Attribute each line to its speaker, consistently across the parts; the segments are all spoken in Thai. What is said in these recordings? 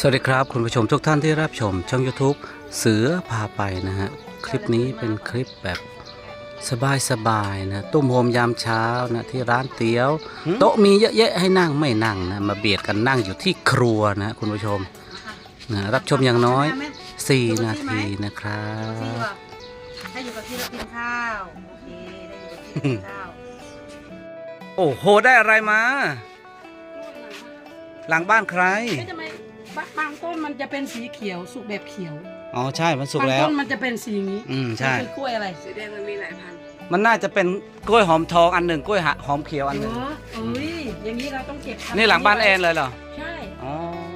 Speaker 1: สวัสดีครับ คุณผู้ชมทุกท่านที่รับชม ช่อง YouTube เสือพาไปนะฮะ คลิปนี้เป็นคลิปแบบสบายๆนะตุ้มโฮมยามเช้านะที่ร้านเตี๋ยว โต๊ะมีเยอะแยะให้นั่งไม่นั่งนะมาเบียดกันนั่งอยู่ที่ครัวนะคุณผู้ชมนะรับชมอย่างน้อย 4 นาทีนะครับ
Speaker 2: ถ้าอยู่กับพี่เรากินข้าวโอเคได้อยู่กับพี่กินข้าว
Speaker 1: โอ้โหได้อะไรมา หลังบ้านใคร
Speaker 2: ไม่ทำไมบาง บางต้นมันจะเป็นสีเขียวสุกแบบเขียว
Speaker 1: อ๋อใช่มันสุก
Speaker 2: บาง
Speaker 1: แล้ว
Speaker 2: ต้นมันจะเป็นสีนี้
Speaker 1: อืมใช่
Speaker 2: มันคือกล้วยอะไรสีแดงมันมีหลายพันธุ์
Speaker 1: มันน่าจะเป็นกล้วยหอมทองอันหนึ่งกล้วยหอมเขียวอันหนึ่ง
Speaker 2: เหรอเอ้ยอย่างนี้เราต้องเก็บทำ
Speaker 1: นี่หลังบ้านแอนเลยเหรอ
Speaker 2: ใช่
Speaker 1: อ๋อ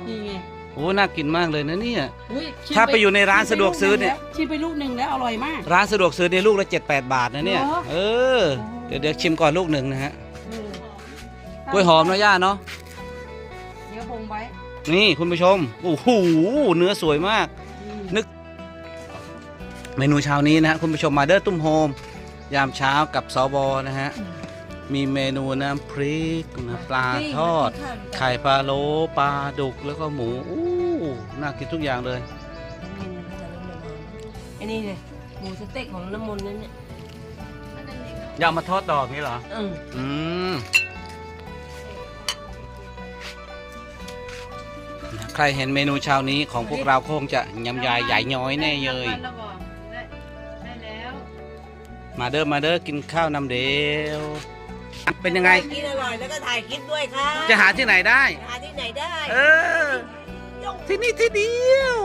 Speaker 2: นี่ไง
Speaker 1: โอ้น่ากินมากเลยนะเนี่ย
Speaker 2: อุ๊ยชิม
Speaker 1: ถ้าไปอยู่ในร้านสะดวกซื้อเนี่ย
Speaker 2: ชิมไปลูกหนึ่งแล้วอร่อยมาก
Speaker 1: ร้านสะดวกซื้อในลูกละเจ็ดแปดบาทนะเนี่ย
Speaker 2: เหรอ
Speaker 1: เออเดี๋ยวเดี๋ยวชิมก่อนลูกหนึ่งนะฮะ
Speaker 2: เออก
Speaker 1: ล้วยหอมเนาะย่าเนาะ
Speaker 2: เดี๋ยวบงไว้
Speaker 1: นี่คุณผู้ชม โอ้โห เนื้อสวยมาก
Speaker 2: อืม
Speaker 1: นึก เมนูเช้านี้นะฮะคุณผู้ชมมาเดอร์ตุ้มโฮม ยามเช้ากับสบนะฮะ มีเมนูน้ำพริกนะปลาทอด ไข่ปลาโลปลาดุกแล้วก็หมูอู้น่ากินทุกอย่างเลย
Speaker 3: ไอ้นี่ไงหมูสเต็กของน้ำมนต์นั่นเนี่ย
Speaker 1: อยากมาทอดดอกนี้เหรอ
Speaker 3: อืม
Speaker 1: ใครเห็นเมนูเช้านี้ของพวกเราคงจะยำยายใหญ่ย้อยแน่เลย
Speaker 2: ได้แล้ว
Speaker 1: มาเด้อมาเด้อกินข้าวนำเดียวเป็นยังไง
Speaker 3: กินอร่อยแล้วก็ถ่ายคลิปด้วยค่ะ
Speaker 1: จะหาที่ไหนได้
Speaker 3: หาที่ไหนได้
Speaker 1: เออ ที่นี่ที่เดียว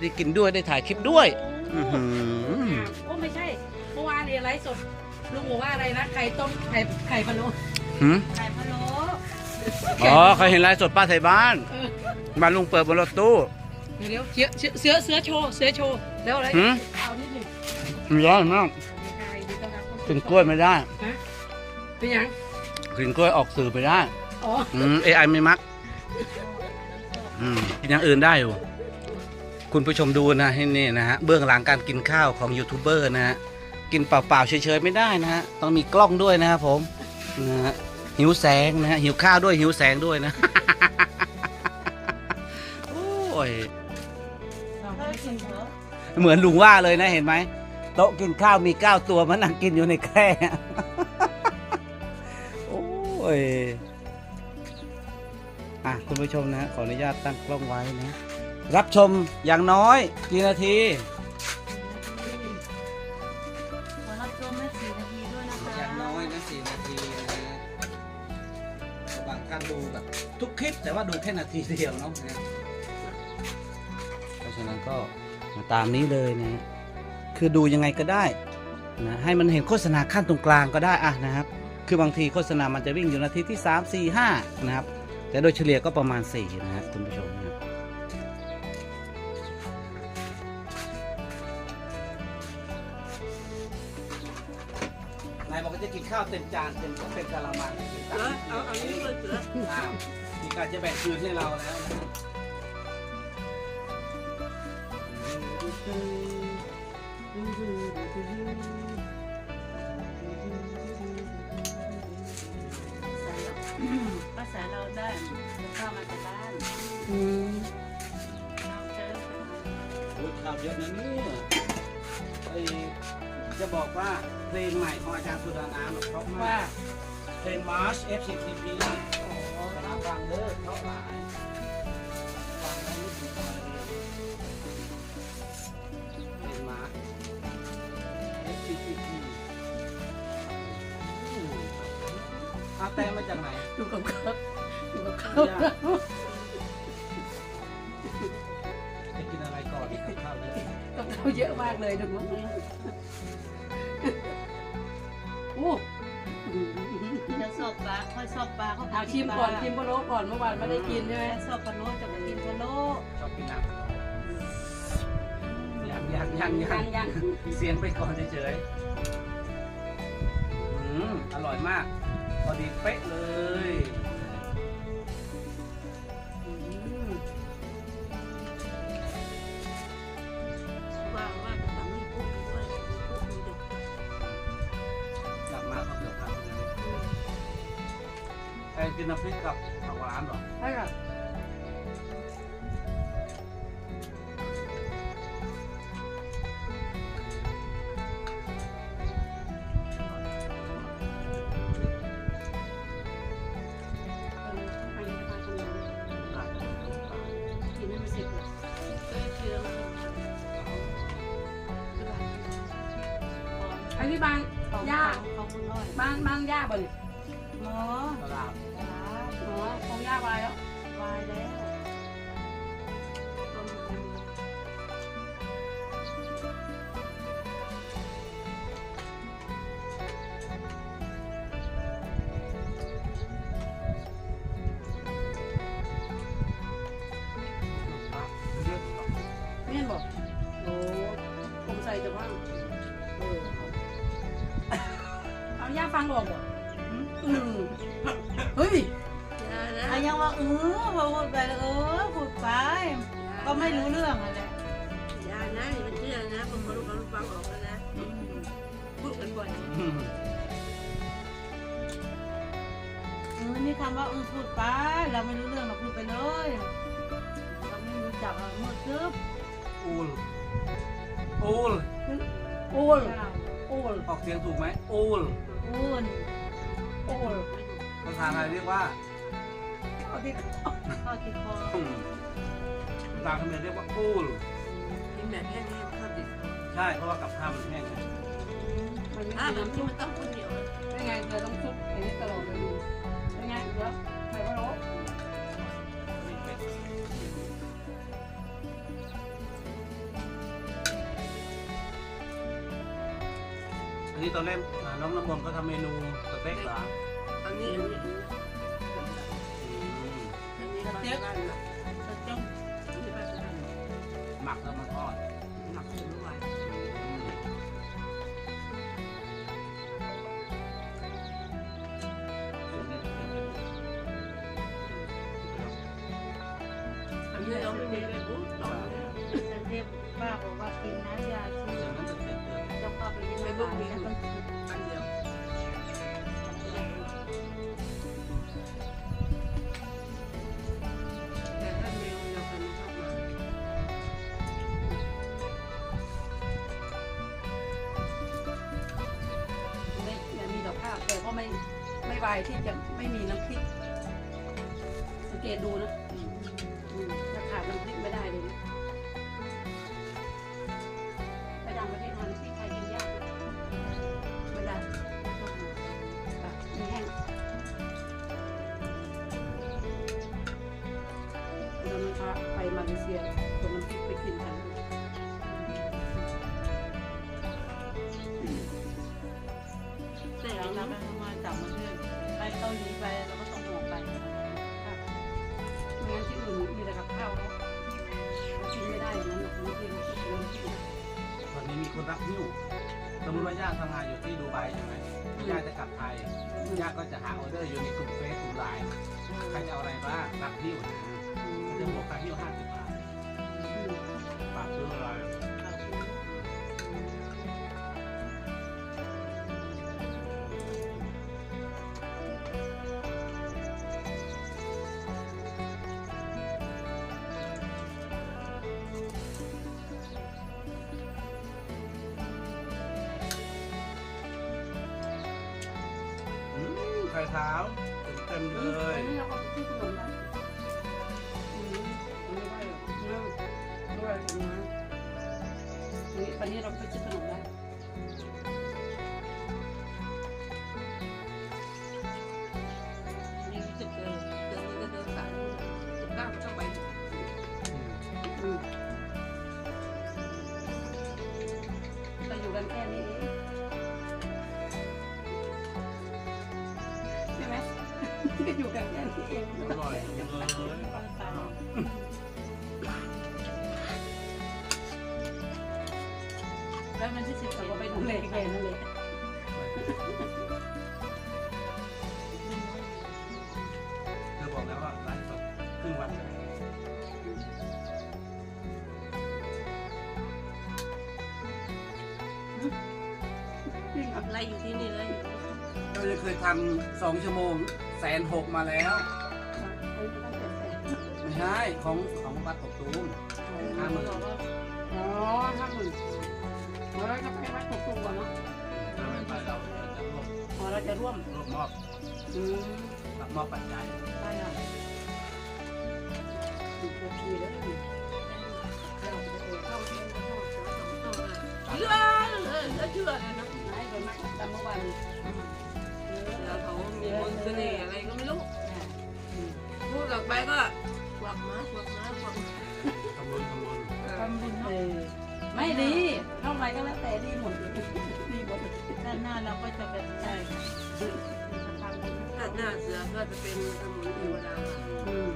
Speaker 1: ได้กินด้วยได้ถ่ายคลิปด้วยอื้อหือ
Speaker 2: โอ้ไม่ใช่เมื่อวานเนี่ยไลฟ์สดลุงบอกว่าอะไรนะไข่ต้มไข่ไข่พะโล้
Speaker 1: หืม
Speaker 2: ไข่พะโล้
Speaker 1: อ๋อเขาเห็นไลฟ์สดป้าไทยบ้าน
Speaker 2: เออ
Speaker 1: บ้านลุงเปิดบนรถตู้
Speaker 2: เดี๋ยวเดี๋ยวเสือเสือเสือโชว์เสือโชว์แล้วอะไร
Speaker 1: หืม
Speaker 2: เอานิดหนึ่ง
Speaker 1: มันร้อนมาก
Speaker 2: ใช่ดีต้อนรับ
Speaker 1: กินกล้วยไม่ได้
Speaker 2: ฮะเป็นยัง
Speaker 1: กินกล้วยออกสื่อไปได้
Speaker 2: อ๋อ
Speaker 1: อืมเอไอไม่มักอืมกินอย่างอื่นได้อยู่คุณผู้ชมดูนะให้นี่นะฮะเบื้องหลังการกินข้าวของยูทูบเบอร์นะฮะกินเปล่าๆเฉยๆไม่ได้นะฮะต้องมีกล้องด้วยนะครับผมนะฮะหิวแสงนะฮะหิวข้าวด้วยหิวแสงด้วยนะโอ้ ยเหมือนลุงว่าเลยนะเห็นไหมโต๊ะกินข้าวมีเก้าตัวมันนั่งกินอยู่ในแคร่โอ้ยอะคุณผู้ชมนะขออนุญาตตั้งกล้องไว้นะ รับชมอย่างน้อยกี่นาที
Speaker 3: ขอรับชมแม่สี่นาทีด้วยนะคะ
Speaker 1: อย่างน้อยนะสี่นาทีนะบางท่านดูแบบทุกคลิปแต่ว่าดูแค่นาทีเดียวเนาะนะเพราะ ฉะนั้นก็ตามนี้เลยนะคือดูยังไงก็ได้นะให้มันเห็นโฆษณาขั้นตรงกลางก็ได้อะนะครับ คือบางทีโฆษณามันจะวิ่งอยู่นาทีที่ 3 4 5 นะครับ แต่โดยเฉลี่ยก็ประมาณ 4 นะฮะคุณผู้ชมนะครับนายบอกว่าจะกินข้าวเต็มจานเต็มเต็มกะละมังกินตาม
Speaker 3: เอาเอานี้เลยเสือ
Speaker 1: อ้าวมีการจะแบ่งคืนให้เราแล้ว
Speaker 3: ภาษาเราได้ข้าวมาจากบ้าน
Speaker 2: อืม
Speaker 3: เราเจอ
Speaker 1: โอ้ยข่าวเยอะนะเนี่ยไอจะบอกว่าเพลงใหม่ของอาจารย์สุดาน้ำเพราะมากเพลง March FCTP โอ้น้ำฟังเด้อเพราะหลายาแต่มาจากไหน
Speaker 2: ดูกับข้าวดูกับข้าว
Speaker 1: จะกินอะไรก่อนกับข้าวเลย
Speaker 2: กับข้าวเยอะมากเลยดูมั้งโอ้
Speaker 3: จะสอบปลาค่อยสอบปลาเขา
Speaker 2: เอาชิมก่อนชิมพะโล้ก่อนเมื่อวานไม่ได้กินใช่ไหม
Speaker 3: สอบปลาโลจะมากินปลาโล
Speaker 1: ชอบกินน้ำยังยังยังยั
Speaker 2: ยังงยัง
Speaker 1: เสียงไปก่อนเฉยๆอืมอร่อยมาก พอดีเป๊ะเลย
Speaker 2: อืม
Speaker 3: ว่าว่าสามีพูดด้วยพูดดูเด็ก
Speaker 1: กลับมาเขาเดือดร้อนนะแอนกินน้ำพริกกับผักหวานเหรอ
Speaker 2: ใช่ค่ะ บ้านบ้านย่าบ่เนี่ย
Speaker 3: หมอ
Speaker 1: ตลาด
Speaker 2: อ๋อของย่าวายแล้ว ฟังออกบ่อืมเฮ้ย
Speaker 3: อะยังว่าเออพอพูดไปแล้วเออพูดไป ก็ไม่รู้เรื่องอะไร
Speaker 4: ยานะนี่มันเชื่อนะผมมาลูกมาลูกฟังออกแล้วนะพูดกันบ่อย
Speaker 1: อืม
Speaker 3: เออนี่คำว่าเออพูดไป เราไม่รู้เรื่องเราพูดไปเลยเราไม่รู้จักเราเมื่อซึบ
Speaker 1: อูลอูล
Speaker 2: โอ้ลโอ้ล
Speaker 1: ออกเสียงถูกไหมอูล
Speaker 3: อุ่น
Speaker 2: โอ้ล
Speaker 1: ภาษาไทยเรียกว่า
Speaker 2: เอาดิ
Speaker 3: เข้าติดคอ
Speaker 1: อืมภาษาเขมรเรียกว่าอูล
Speaker 4: กินแบบแห้งๆข้าวติด
Speaker 1: ใช่เพราะว่ากับข้าวมันแห้งไง
Speaker 2: มันไม่
Speaker 4: อะ
Speaker 2: มี
Speaker 4: มัน
Speaker 2: น้ำ
Speaker 4: ที่
Speaker 2: ซุป
Speaker 4: มันต้องคนเดียว
Speaker 2: เป็นไงเธอต้องซุปอย่างนี้ตลอดเลยดูเป็นไงเดี๋ยว
Speaker 1: อันนี้ตอนแรกอ่าน้องน้ำมนต์ก็ทำเมนูสเต็กเหรอ
Speaker 4: อันนี้อันนี้
Speaker 1: อืม
Speaker 4: อันนี้บ้านบ้นะ
Speaker 3: จะจ้อง
Speaker 4: อันนี้บ้านบ้าน
Speaker 1: หมักแล้วมาทอด
Speaker 4: หมักถึงวันอันนี้เราไม่มีเลยปุ๊บต่อเลย
Speaker 3: จะเรียกป้าบอกว่ากินนะยาชี
Speaker 1: เจ้า
Speaker 3: เข้าไปยังไม่บ้านแล้วก็
Speaker 4: อันเดียวแต่ถ้าเมลเราเป็นชอบมา
Speaker 2: ไม่ไม่มีดอกข้าวแต่ก็ไม่ไม่วายที่จะไม่มีน้ำพริกสังเกตดูนะอืมถ้าขาดน้ำพริกไม่ได้เลยนะ ย่าก็
Speaker 1: จะหาออเดอร์อยู่ในกลุ่มเฟซกลุ่มไลน์ใครจะเอาอะไรบ้างรับหิ้วนะก็จะบวกค่าหิ้วห้าสิบ มไข่ขาเต็มๆเลย
Speaker 2: อันนี้เราก็ที่ขนมได้อืมอันนี้ว่าแบบน้ำด้วยนะนี่วันนี้เราไปซื้อขนมได้
Speaker 4: นี่รู้สึกเดินเดินนี่ก็เดินสายสิบเก้าก็ต้องไป
Speaker 2: อืมเราอยู่กันแค่นี้ ก็อยู่กันแค่นี้เอง
Speaker 1: อร่อยเลย
Speaker 3: แล้วมันที่สิบ
Speaker 2: เรา
Speaker 3: เรา
Speaker 2: ก็ไปดูแล
Speaker 3: เล
Speaker 2: แก
Speaker 3: แก
Speaker 2: นั่
Speaker 3: น
Speaker 2: เล
Speaker 3: เลยย
Speaker 1: เธอบอกแล้วว่าไลฟ์สดครึ่งวันเลย
Speaker 4: ไล่อยู่ที่นี่เลยอยู่
Speaker 1: เราจะเคยทำสองชั่วโมง สนหกมาแล้ว ไม่ใช่ของของวัดกบตูมห้าหมื่น
Speaker 2: อ๋อห้าหมื่นเราจะไปวัดกกตูมก่อนเนาะ
Speaker 1: เราไม่ไปเราจะรวบ
Speaker 2: อ๋อเราจะร่วม
Speaker 1: รวบมอบ
Speaker 2: อืม
Speaker 1: รับมอบปัจจัย
Speaker 2: ได้ค่ะถูกโอเคแล้วนี่เราจะไปเข้า
Speaker 4: เข้าเที่ยวเข้าเที่ยวสองตัวเลยเชื่อเลยแล้วเชื่อเลยนะ
Speaker 2: ไหนโดนไหมกันเมื่อวานเออ
Speaker 4: แล้วเขามีมนต์เสน่ห์อะไรก็ไม่รู้
Speaker 2: น่ะอืม
Speaker 4: พูดออกไปก็ควักมาควักมาควักมา
Speaker 1: ขบวนขบวน
Speaker 3: ทำบุญ
Speaker 2: เอ
Speaker 3: เนาะ
Speaker 2: อไม่ดีช่องไหนก็แล้วแต่ดีหมดดีหมด
Speaker 3: ด้านหน้าเราก็จะเป็นใช่ทำบุญ
Speaker 4: ถ้าหน้าเสือก็จะเป็นสมุนเทวดา
Speaker 2: อืม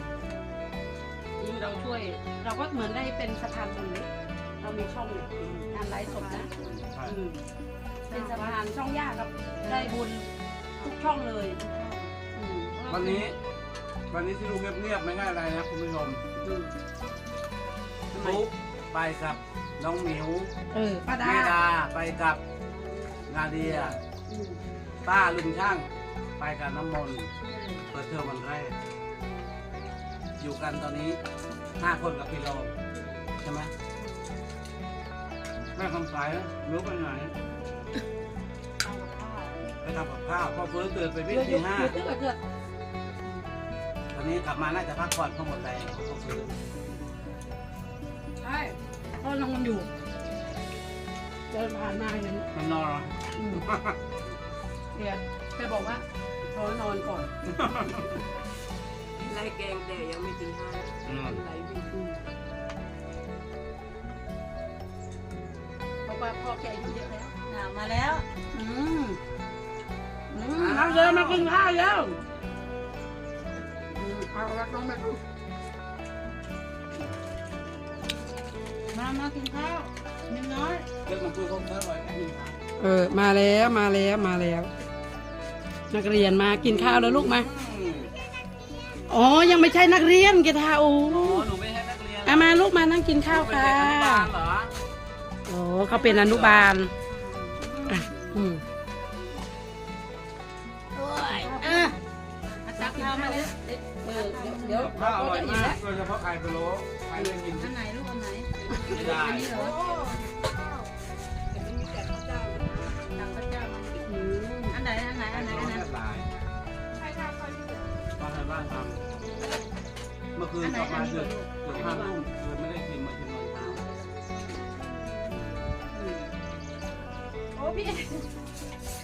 Speaker 2: ยิ่งเราช่วย เราก็เหมือนได้เป็นสะพานบุญเลยเรามีช่องงานไลฟ์สดนะอืมเป็นสะพานช่องยากครับได้บุญทุก ช่องเลยอืม
Speaker 1: วันนี้ วันนี้ที่ดูเงียบๆไม่ใช่อะไรนะคุณผู้ชม
Speaker 2: อืมทำไม
Speaker 1: ปุ๊บไปกับน้องหมิว
Speaker 2: เออป้าดา
Speaker 1: แม่ดาไปกับนาเดีย
Speaker 2: อืม
Speaker 1: ป้าลุงช่าง ไปกับน้ำมนต์เปิดเทอมวันแรก อยู่กันตอนนี้ห้าคนกับพี่โลใช่ไหมแม่คำสายรู้ไปไหน ทำกับข้าวพ่อเฟิร์สตื่นไปวิ่
Speaker 2: เย
Speaker 1: ง
Speaker 2: อะๆเย
Speaker 1: ตี
Speaker 2: อะ
Speaker 1: ห้า
Speaker 2: ๆเยอะๆเยอะ
Speaker 1: ตอนนี้กลับมาน่าจะพักผ่อนเพราะหมดแรงพ่อเฟิร์ส
Speaker 2: ๆใช่เพราะน้องมันอยู่เดินผ่านมาเห็น
Speaker 1: มันนอนเหรอ
Speaker 2: อืมแกแกบอกว่าขอนอนก่อน
Speaker 4: ไล่แกงแต่ยังไม่ตีห้า
Speaker 1: อืม
Speaker 4: ไล่วิ่ง
Speaker 2: อืมเพราะว่าพ่อแกอายุเยอะแล้ว
Speaker 3: น่ะมาแล้ว
Speaker 2: อืมอืมมา เยอะมากินข้าวแล้วอืมเอาละน้องแม่ลูก
Speaker 3: มามากินข้าวนิดน้อย
Speaker 1: เรื่องมันคุยเขาเพิ่มไว้แค่นี้ครับ
Speaker 2: เออ มาแล้วมาแล้วมาแล้ว นักเรียนมากินข้าวแล้วลูกมา
Speaker 1: อืม
Speaker 2: อ๋อ ยังไม่ใช่นักเรียนเกทาโอ้
Speaker 1: อ๋อหนูไม่ใช่นักเรียนเหรอ
Speaker 2: เอามาลูกมานั่งกินข้าวค่ะ
Speaker 1: เป็นเด็กอนุบาลเหรอ
Speaker 2: โอ้เขาเป็นอนุบาลอะอืม ดี๋ยว
Speaker 1: กับ
Speaker 2: เดี๋ยว
Speaker 1: ข้าวอร่อย
Speaker 2: จะอิ่ม
Speaker 1: มา
Speaker 2: แล้
Speaker 1: ก
Speaker 2: ว
Speaker 1: โดยเฉพาะไข่พะโล้ใครไม่กิน
Speaker 3: อันไหนลูกอันไหน
Speaker 1: ไม่ได้
Speaker 3: อันนี้เหรอ
Speaker 4: แต่ไม่มีแต่ข้าวเจ้านะ
Speaker 3: ตักพระเจ้ามา
Speaker 2: อืม
Speaker 3: อันไหนอันไหนอันไหนอันไหน
Speaker 1: หลาย
Speaker 4: ใครทำใครที่เสือ
Speaker 1: บ้านบ้านทำเมื่อคืนกลับมาเกือบเกือบห้าทุ่มคืนไม่ได้กินมากินตอนเช้า
Speaker 4: โอ้พี่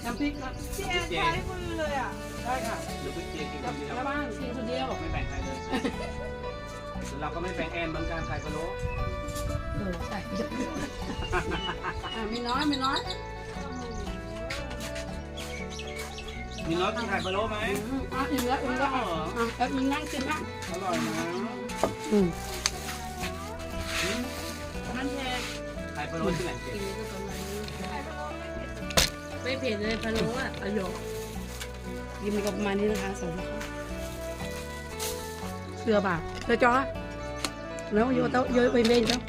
Speaker 2: น้ำพริกก็
Speaker 4: พี่แอนใช้มือเลยอะ
Speaker 2: ได้ค่ะ
Speaker 1: หรือไปเจียกินค
Speaker 2: กลับ
Speaker 1: นเดียว
Speaker 2: กลับบ้านกินคนเดียว
Speaker 1: ไม่แบ่งใครเลยส่วนเราก็ไม่แบ่งแอนเหมือนกันไข่พะโล้
Speaker 2: เออใช่อะมีน้อยมีน้อย
Speaker 1: มีน้อยกินไข่พะโล้ไหม
Speaker 2: อืมอะอิ่มแล้วอิ่มแล้วอะอะแล้วอิ่มนั่งกินนะ
Speaker 1: อร่อยนะ
Speaker 2: อืม
Speaker 3: มันแพง
Speaker 1: ไข่พะโล้ที่ไหนเจ๊
Speaker 3: ไม่เผ็ดเลยพะโล้อะ
Speaker 2: ประโยคยิมกับประมาณนี้นะคะสองสดีค่ะเสือบาทเสือจ้อแล้วโยเตโยไปเบนเจ้า